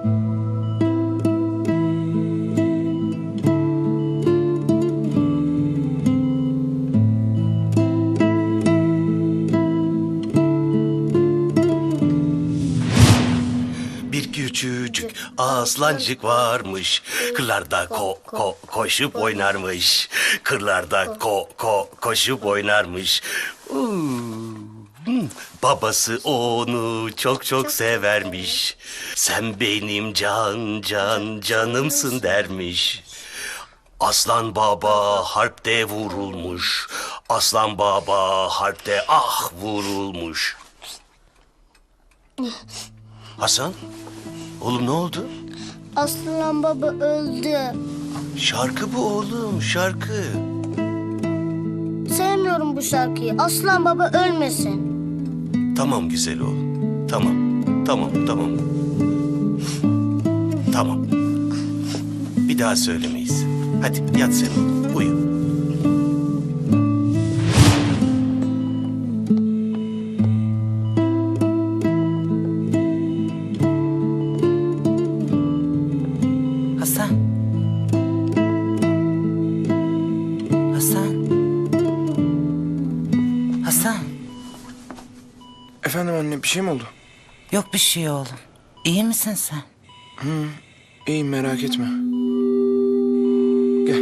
Bir küçücük aslancık varmış. Kırlarda ko ko koşup oynarmış. Kırlarda ko ko koşup oynarmış. Uuu. Babası onu çok çok severmiş. Sen benim can can canımsın dermiş. Aslan baba harpte vurulmuş. Aslan baba harpte ah vurulmuş. Hasan, oğlum ne oldu? Aslan baba öldü. Şarkı bu oğlum, şarkı. Sevmiyorum bu şarkıyı. Aslan baba ölmesin. Tamam güzel oğlum. Tamam, tamam, tamam. Tamam. Bir daha söylemeyiz. Hadi yat sen oğlum, uyu. Hasan. Efendim anne bir şey mi oldu? Yok bir şey oğlum. İyi misin sen? İyiyim merak etme. Gel.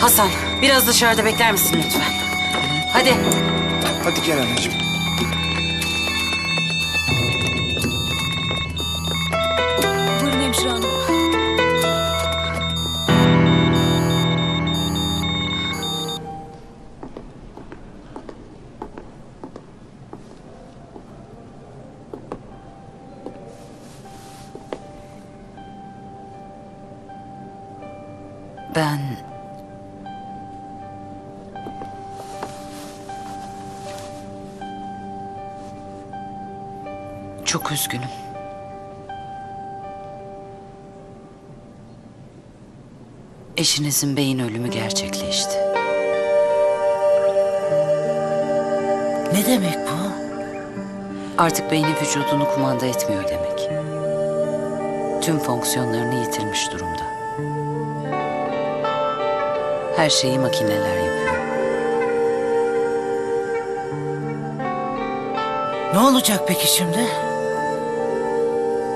Hasan biraz dışarıda bekler misin lütfen? Hadi. Hadi gel anneciğim. Çok üzgünüm. Eşinizin beyin ölümü gerçekleşti. Ne demek bu? Artık beyni vücudunu kumanda etmiyor demek. Tüm fonksiyonlarını yitirmiş durumda. Her şeyi makineler yapıyor. Ne olacak peki şimdi?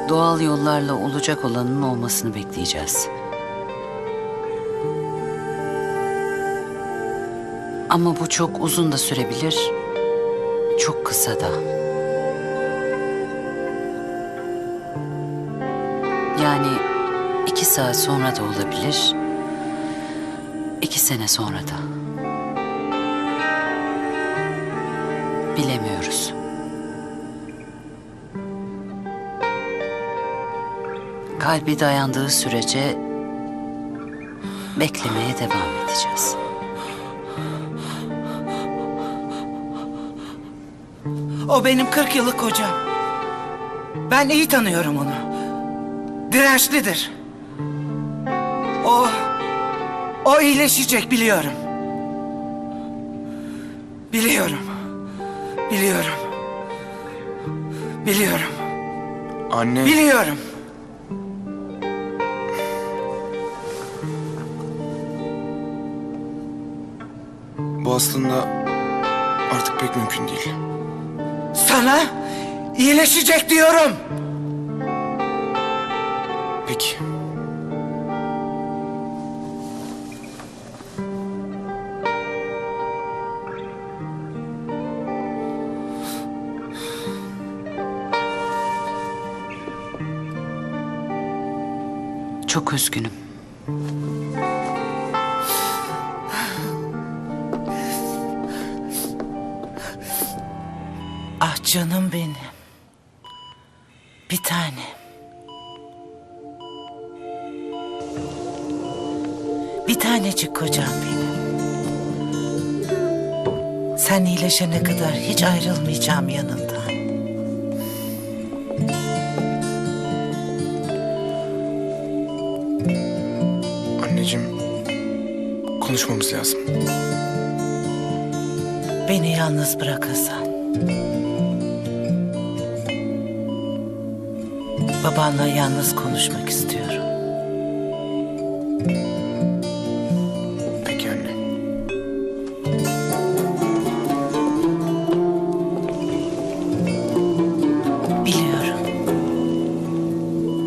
Doğal yollarla olacak olanın olmasını bekleyeceğiz. Ama bu çok uzun da sürebilir, çok kısa da. Yani iki saat sonra da olabilir, iki sene sonra da. Bilemiyoruz. Kalbi dayandığı sürece beklemeye devam edeceğiz. O benim 40 yıllık kocam. Ben iyi tanıyorum onu. Dirençlidir. O... O iyileşecek biliyorum. Biliyorum. Biliyorum. Biliyorum. Anne. Biliyorum. Bu aslında artık pek mümkün değil. Sana iyileşecek diyorum. Peki. Çok üzgünüm. Canım benim. Bir tane. Bir tanecik kocam benim. Sen iyileşene kadar hiç ayrılmayacağım yanından. Anneciğim, konuşmamız lazım. Beni yalnız bırak Hasan. Babanla yalnız konuşmak istiyorum. Peki anne. Biliyorum.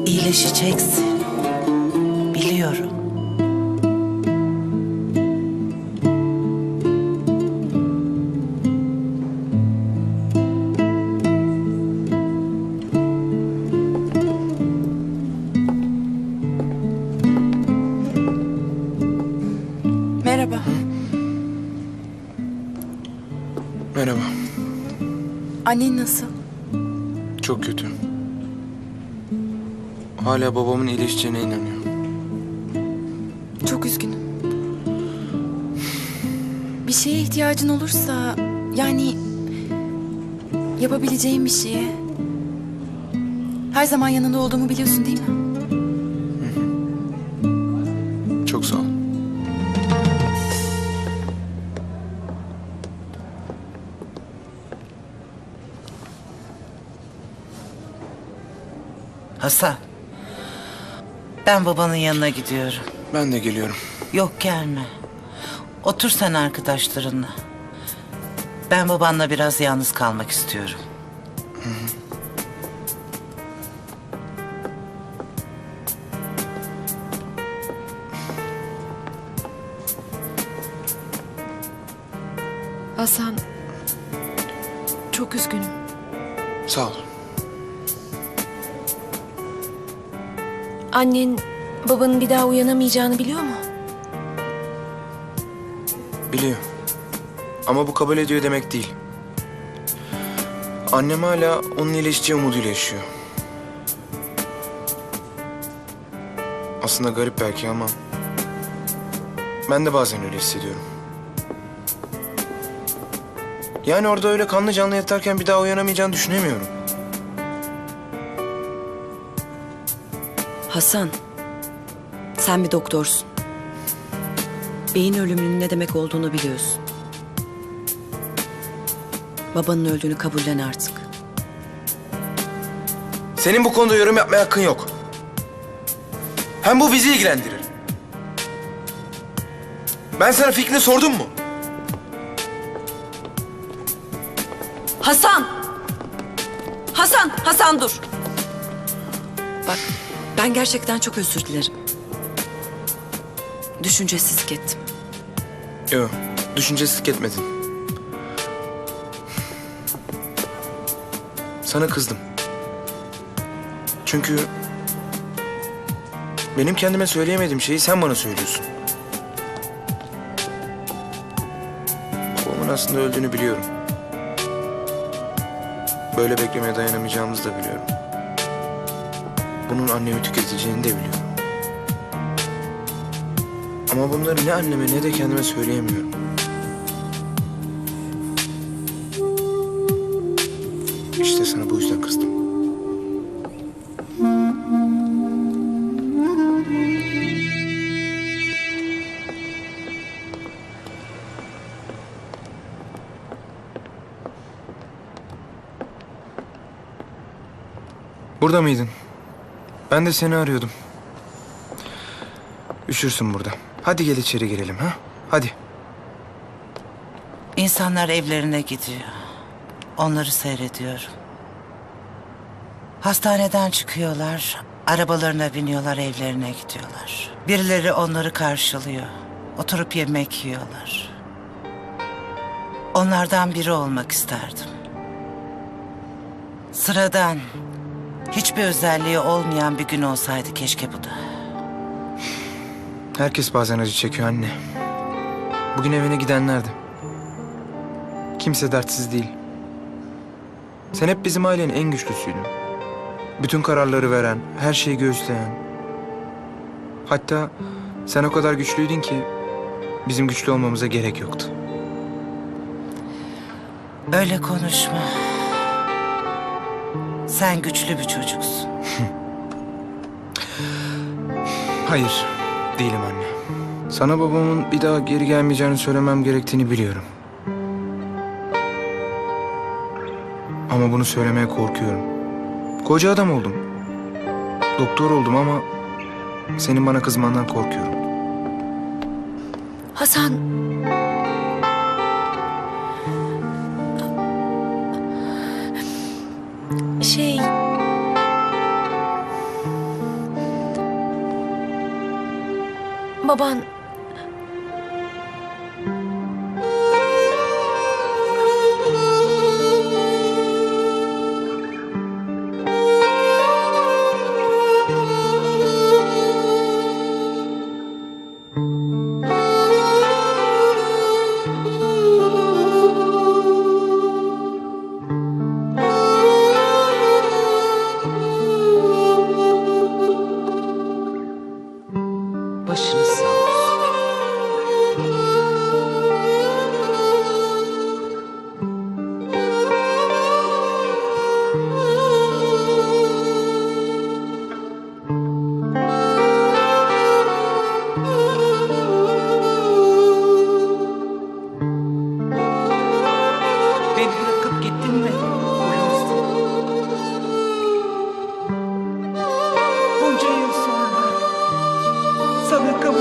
İyileşeceksin. Annen nasıl? Çok kötü. Hala babamın iyileşeceğine inanıyor. Çok üzgünüm. Bir şeye ihtiyacın olursa yani yapabileceğim bir şeye her zaman yanında olduğumu biliyorsun değil mi? Hasan. Ben babanın yanına gidiyorum. Ben de geliyorum. Yok gelme. Otur sen arkadaşlarınla. Ben babanla biraz yalnız kalmak istiyorum. Hasan çok üzgünüm. Sağ ol. Annen babanın bir daha uyanamayacağını biliyor mu? Biliyor. Ama bu kabul ediyor demek değil. Annem hala onun iyileşeceği umuduyla yaşıyor. Aslında garip belki ama... Ben de bazen öyle hissediyorum. Yani orada öyle kanlı canlı yatarken bir daha uyanamayacağını düşünemiyorum. Hasan, sen bir doktorsun. Beyin ölümünün ne demek olduğunu biliyorsun. Babanın öldüğünü kabullen artık. Senin bu konuda yorum yapmaya hakkın yok. Hem bu bizi ilgilendirir. Ben sana fikrini sordum mu? Hasan! Hasan, Hasan dur. Bak, ben gerçekten çok özür dilerim. Düşüncesizlik ettim. Yok, düşüncesizlik etmedin. Sana kızdım. Çünkü benim kendime söyleyemediğim şeyi sen bana söylüyorsun. Babamın aslında öldüğünü biliyorum. Böyle beklemeye dayanamayacağımızı da biliyorum. Bunun annemi tüketeceğini de biliyorum. Ama bunları ne anneme ne de kendime söyleyemiyorum. İşte sana bu yüzden kızdım. Burada mıydın? Ben de seni arıyordum. Üşürsün burada. Hadi gel içeri girelim ha? Hadi. İnsanlar evlerine gidiyor. Onları seyrediyorum. Hastaneden çıkıyorlar, arabalarına biniyorlar, evlerine gidiyorlar. Birileri onları karşılıyor. Oturup yemek yiyorlar. Onlardan biri olmak isterdim. Sıradan, hiçbir özelliği olmayan bir gün olsaydı keşke bu da. Herkes bazen acı çekiyor anne. Bugün evine gidenlerdi. Kimse dertsiz değil. Sen hep bizim ailenin en güçlüsüydün. Bütün kararları veren, her şeyi göğüsleyen. Hatta sen o kadar güçlüydün ki bizim güçlü olmamıza gerek yoktu. Öyle konuşma. Sen güçlü bir çocuksun. Hayır, değilim anne. Sana babamın bir daha geri gelmeyeceğini söylemem gerektiğini biliyorum. Ama bunu söylemeye korkuyorum. Koca adam oldum. Doktor oldum ama senin bana kızmandan korkuyorum. Hasan. Şey... Baban...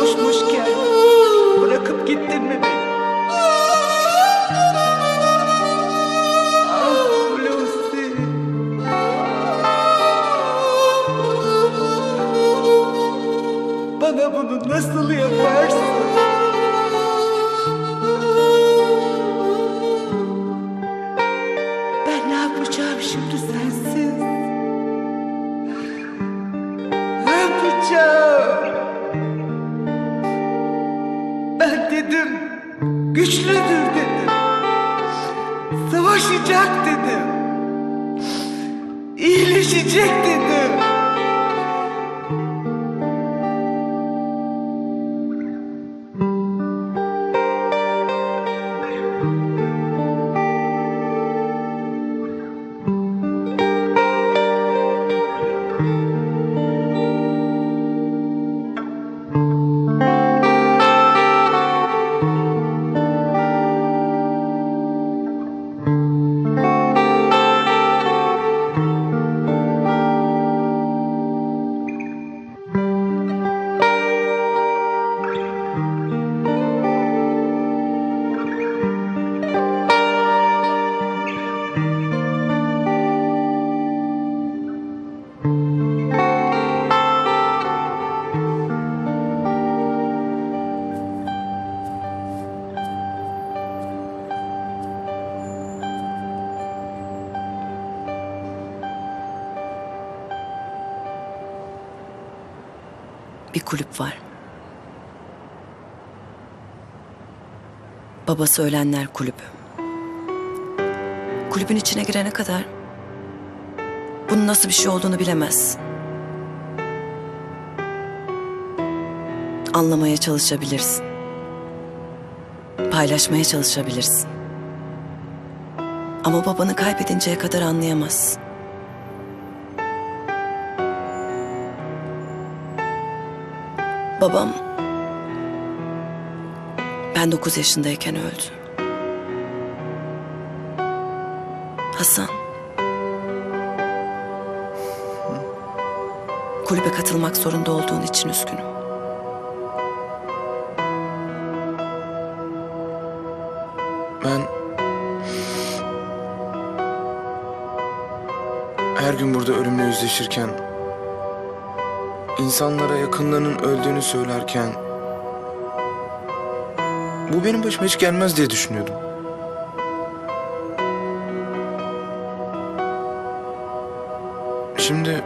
kavuşmuşken bırakıp gittin mi beni? Ah. Bana bunu nasıl yaparsın? Savaşacak dedim. İyileşecek dedim. Kulüp var. Babası ölenler kulübü. Kulübün içine girene kadar bunun nasıl bir şey olduğunu bilemez. Anlamaya çalışabilirsin. Paylaşmaya çalışabilirsin. Ama babanı kaybedinceye kadar anlayamazsın. Babam ben 9 yaşındayken öldü. Hasan. Kulübe katılmak zorunda olduğun için üzgünüm. Ben... Her gün burada ölümle yüzleşirken... insanlara yakınlarının öldüğünü söylerken... Bu benim başıma hiç gelmez diye düşünüyordum. Şimdi...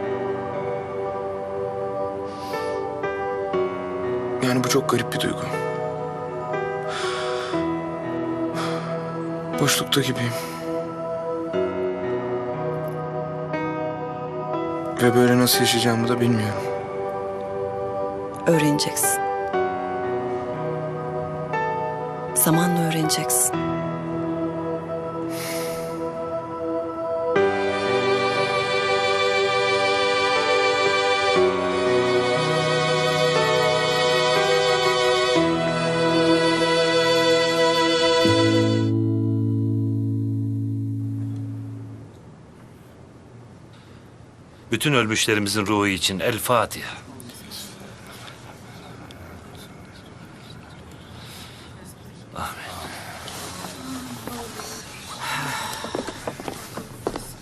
Yani bu çok garip bir duygu. Boşlukta gibiyim. Ve böyle nasıl yaşayacağımı da bilmiyorum öğreneceksin. Zamanla öğreneceksin. Bütün ölmüşlerimizin ruhu için El Fatiha.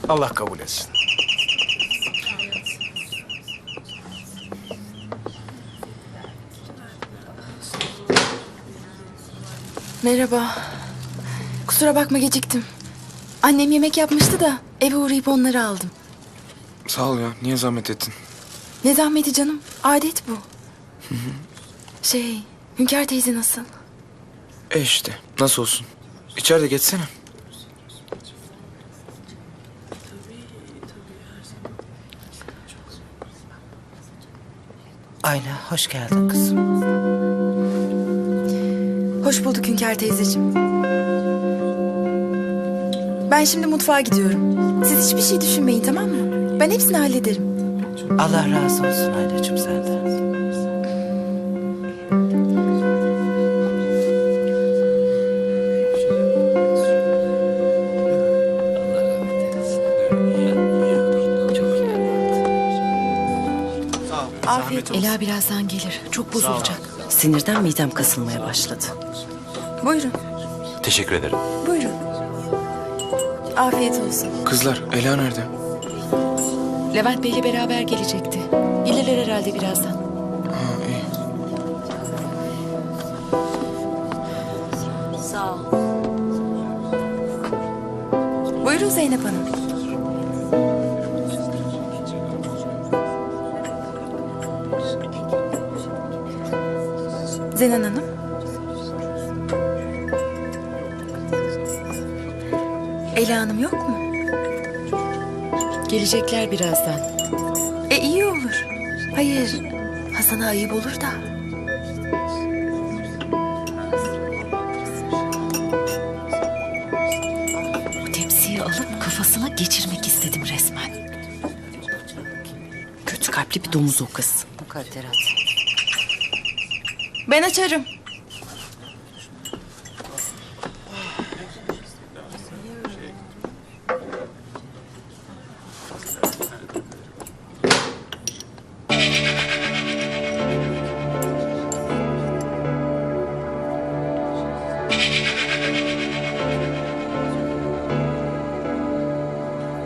Allah kabul etsin. Merhaba. Kusura bakma geciktim. Annem yemek yapmıştı da eve uğrayıp onları aldım. Sağ ol ya. Niye zahmet ettin? Ne zahmeti canım. Adet bu. Şey, Hünkar teyze nasıl? E işte. Nasıl olsun? İçeride geçsene. Ayla hoş geldin kızım. Hoş bulduk Hünkar teyzeciğim. Ben şimdi mutfağa gidiyorum. Siz hiçbir şey düşünmeyin tamam mı? Ben hepsini hallederim. Allah razı olsun Aylacığım senden. Ela birazdan gelir. Çok bozulacak. Sinirden midem kasılmaya başladı. Buyurun, Teşekkür ederim. buyurun. Afiyet olsun. Kızlar, Ela nerede? Levent Bey'le beraber gelecekti. Gelirler herhalde birazdan. Ha iyi. Sağ ol. Buyurun Zeynep Hanım. Zenan Hanım. Ela Hanım yok mu? Gelecekler birazdan. E iyi olur. Hayır, Hasan'a ayıp olur da. Bu tepsiyi alıp kafasına geçirmek istedim resmen. Kötü kalpli bir domuz o kız. Mukadderat. Ben açarım.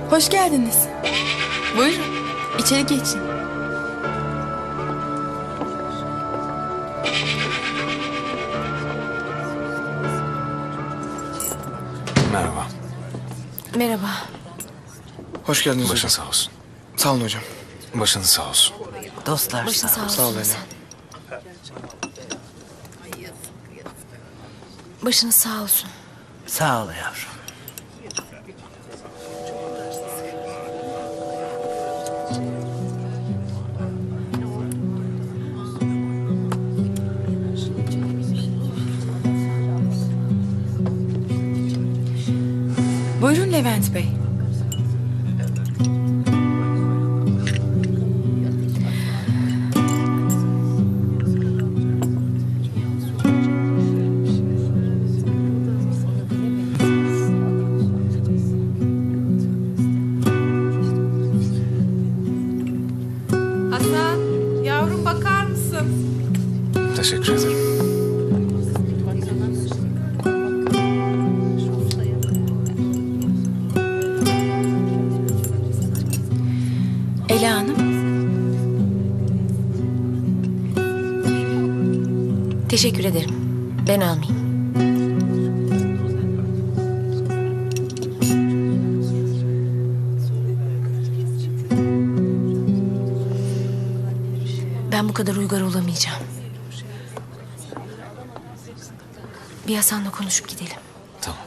Hoş geldiniz. Buyurun, içeri geçin. Merhaba. Hoş geldiniz Başın hocam. sağ olsun. Sağ olun hocam. Başınız sağ olsun. Dostlar sağ olsun. Sağ ol Ela. Başınız sağ olsun. Sağ ol yavrum. Buyurun Levent Bey. Teşekkür ederim. Ben almayayım. Ben bu kadar uygar olamayacağım. Bir Hasan'la konuşup gidelim. Tamam.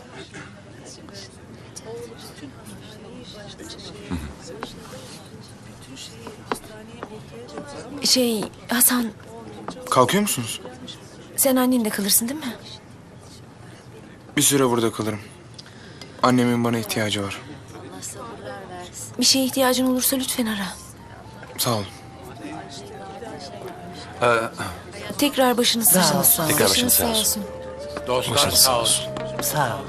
Şey Hasan Kalkıyor musunuz? Sen annenle kalırsın değil mi? Bir süre burada kalırım. Annemin bana ihtiyacı var. Bir şeye ihtiyacın olursa lütfen ara. Sağ olun. Tekrar başınız Sağ ol, olsun. ol. Tekrar başınız sağ olsun. Başınız sağ olsun. Sağ ol.